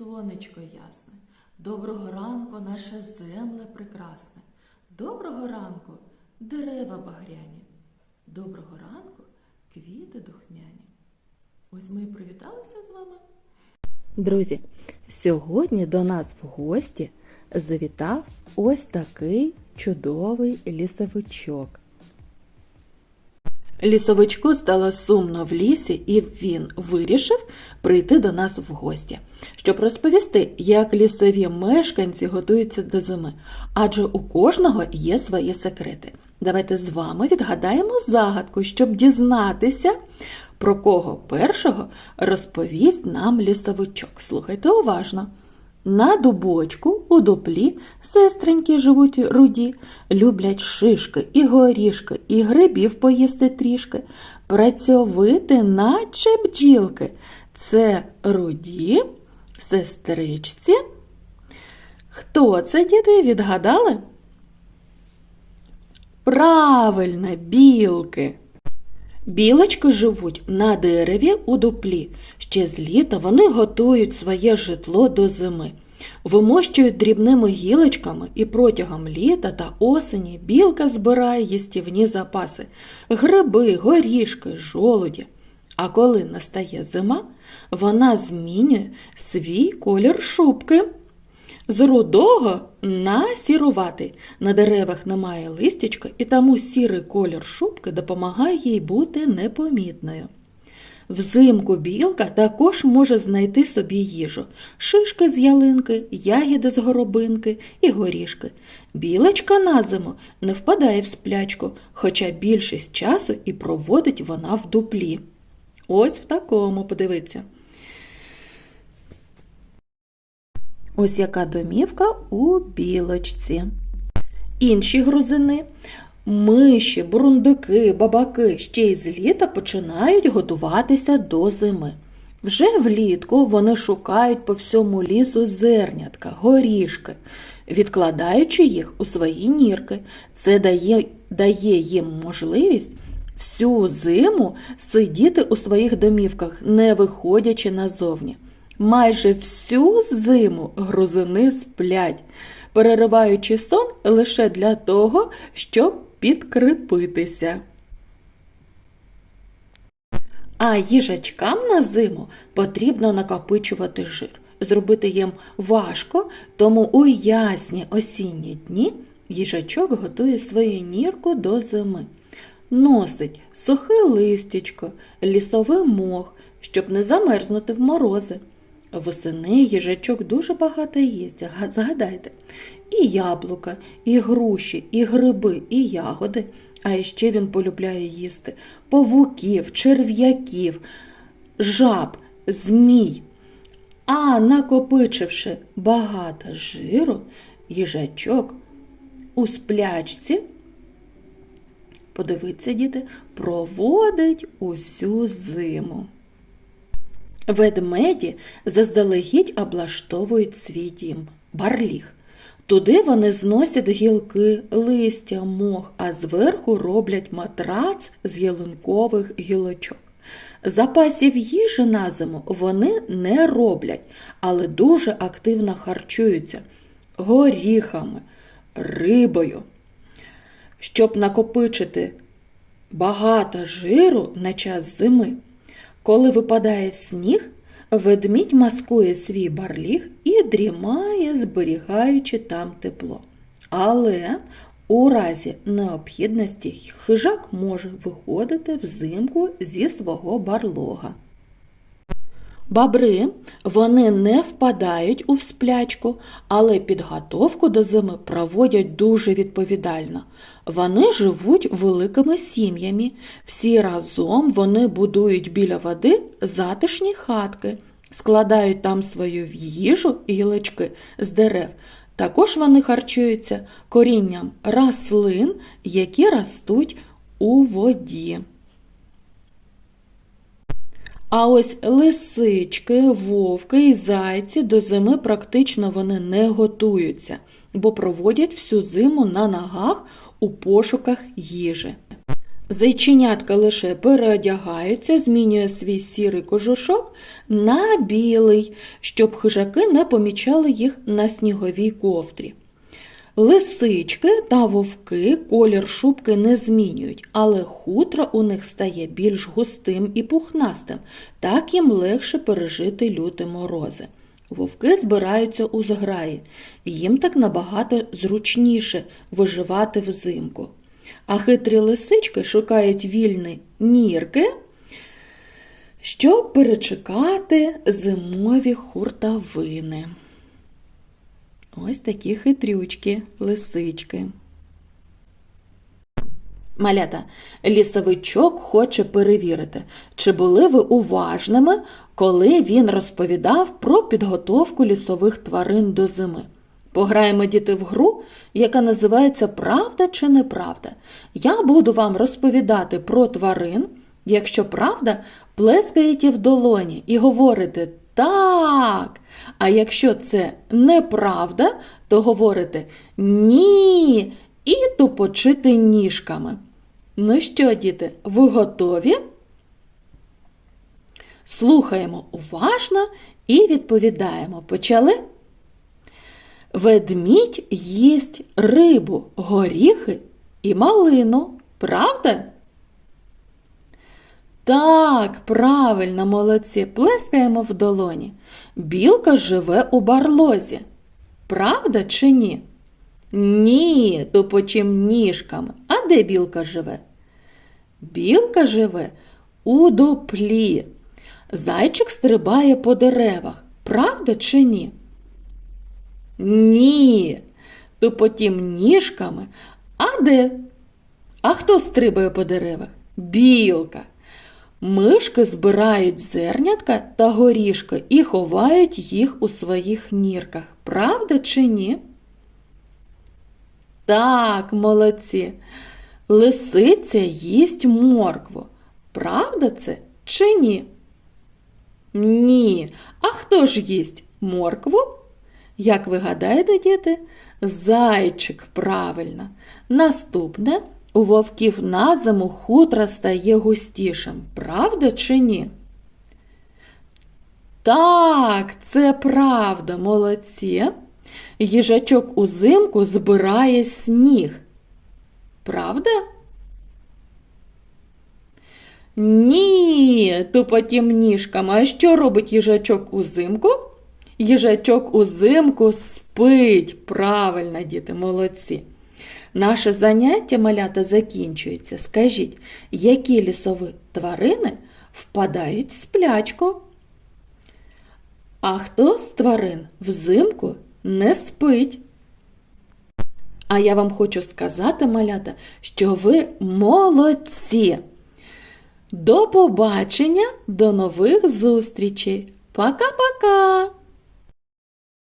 сонечко ясне. Доброго ранку, наша земле прекрасне. Доброго ранку, дерева багряні. Доброго ранку, квіти духмяні. Ось ми і привіталися з вами. Друзі, сьогодні до нас в гості завітав ось такий чудовий лісовичок. Лісовичку стало сумно в лісі, і він вирішив прийти до нас в гості, щоб розповісти, як лісові мешканці готуються до зими, адже у кожного є свої секрети. Давайте з вами відгадаємо загадку, щоб дізнатися, про кого першого розповість нам лісовичок. Слухайте уважно. На дубочку у дуплі сестреньки живуть руді, люблять шишки і горішки, і грибів поїсти трішки, працьовити, наче бджілки. Це руді, сестричці. Хто це, діти, відгадали? Правильно, білки. Білочки живуть на дереві у дуплі. Ще з літа вони готують своє житло до зими. Вимощують дрібними гілочками і протягом літа та осені білка збирає їстівні запаси гриби, горішки, жолуді. А коли настає зима, вона змінює свій колір шубки. З рудого на сіруватий. На деревах немає листячка, і тому сірий колір шубки допомагає їй бути непомітною. Взимку білка також може знайти собі їжу шишки з ялинки, ягіди з горобинки і горішки. Білочка на зиму не впадає в сплячку, хоча більшість часу і проводить вона в дуплі. Ось в такому, подивіться. Ось яка домівка у білочці. Інші грузини миші, бурундуки, бабаки ще й з літа починають готуватися до зими. Вже влітку вони шукають по всьому лісу зернятка, горішки, відкладаючи їх у свої нірки. Це дає, дає їм можливість всю зиму сидіти у своїх домівках, не виходячи назовні. Майже всю зиму грузини сплять, перериваючи сон лише для того, щоб підкріпитися. А їжачкам на зиму потрібно накопичувати жир. Зробити їм важко, тому у ясні осінні дні їжачок готує свою нірку до зими. Носить сухе листячко, лісовий мох, щоб не замерзнути в морози. Восени їжачок дуже багато їсть, га- згадайте. І яблука, і груші, і гриби, і ягоди. А ще він полюбляє їсти павуків, черв'яків, жаб, змій. А накопичивши багато жиру, їжачок у сплячці, подивіться, діти, проводить усю зиму. Ведмеді заздалегідь облаштовують свій дім барліг. Туди вони зносять гілки, листя, мох, а зверху роблять матрац з ялинкових гілочок. Запасів їжі на зиму вони не роблять, але дуже активно харчуються горіхами, рибою. Щоб накопичити багато жиру на час зими. Коли випадає сніг, ведмідь маскує свій барліг і дрімає, зберігаючи там тепло. Але у разі необхідності хижак може виходити взимку зі свого барлога. Бобри вони не впадають у сплячку, але підготовку до зими проводять дуже відповідально. Вони живуть великими сім'ями. Всі разом вони будують біля води затишні хатки, складають там свою їжу і гілочки з дерев. Також вони харчуються корінням рослин, які ростуть у воді. А ось лисички, вовки і зайці до зими практично вони не готуються, бо проводять всю зиму на ногах у пошуках їжі. Зайченятка лише переодягаються, змінює свій сірий кожушок на білий, щоб хижаки не помічали їх на сніговій ковдрі. Лисички та вовки колір шубки не змінюють, але хутро у них стає більш густим і пухнастим, так їм легше пережити люті морози. Вовки збираються у зграї, їм так набагато зручніше виживати взимку. А хитрі лисички шукають вільні нірки, щоб перечекати зимові хуртавини. Ось такі хитрючки, лисички. Малята, лісовичок хоче перевірити, чи були ви уважними, коли він розповідав про підготовку лісових тварин до зими. Пограємо діти в гру, яка називається Правда чи неправда. Я буду вам розповідати про тварин. Якщо правда, плескаєте в долоні і говорите так. А якщо це неправда, то говорите ні і тупочити ніжками. Ну що, діти, ви готові? Слухаємо уважно і відповідаємо. Почали? Ведмідь їсть рибу, горіхи і малину. Правда? Так, правильно, молодці, плескаємо в долоні. Білка живе у барлозі. Правда чи ні? Ні, тупочим ніжками. А де білка живе? Білка живе у дуплі. Зайчик стрибає по деревах. Правда чи ні? Ні, тупотім ніжками. А де? А хто стрибає по деревах? Білка. Мишки збирають зернятка та горішки і ховають їх у своїх нірках. Правда чи ні? Так, молодці. Лисиця їсть моркву. Правда це чи ні? Ні. А хто ж їсть моркву? Як ви гадаєте, діти? Зайчик правильно. Наступне у вовків на зиму хутро стає густішим. Правда чи ні? Так, це правда, молодці. Їжачок узимку збирає сніг. Правда? Ні, тупотім ніжками. А що робить їжачок узимку? Їжачок узимку спить. Правильно, діти, молодці. Наше заняття малята закінчується. Скажіть, які лісові тварини впадають в сплячку? А хто з тварин взимку не спить? А я вам хочу сказати, малята, що ви молодці. До побачення, до нових зустрічей. Пока-пока!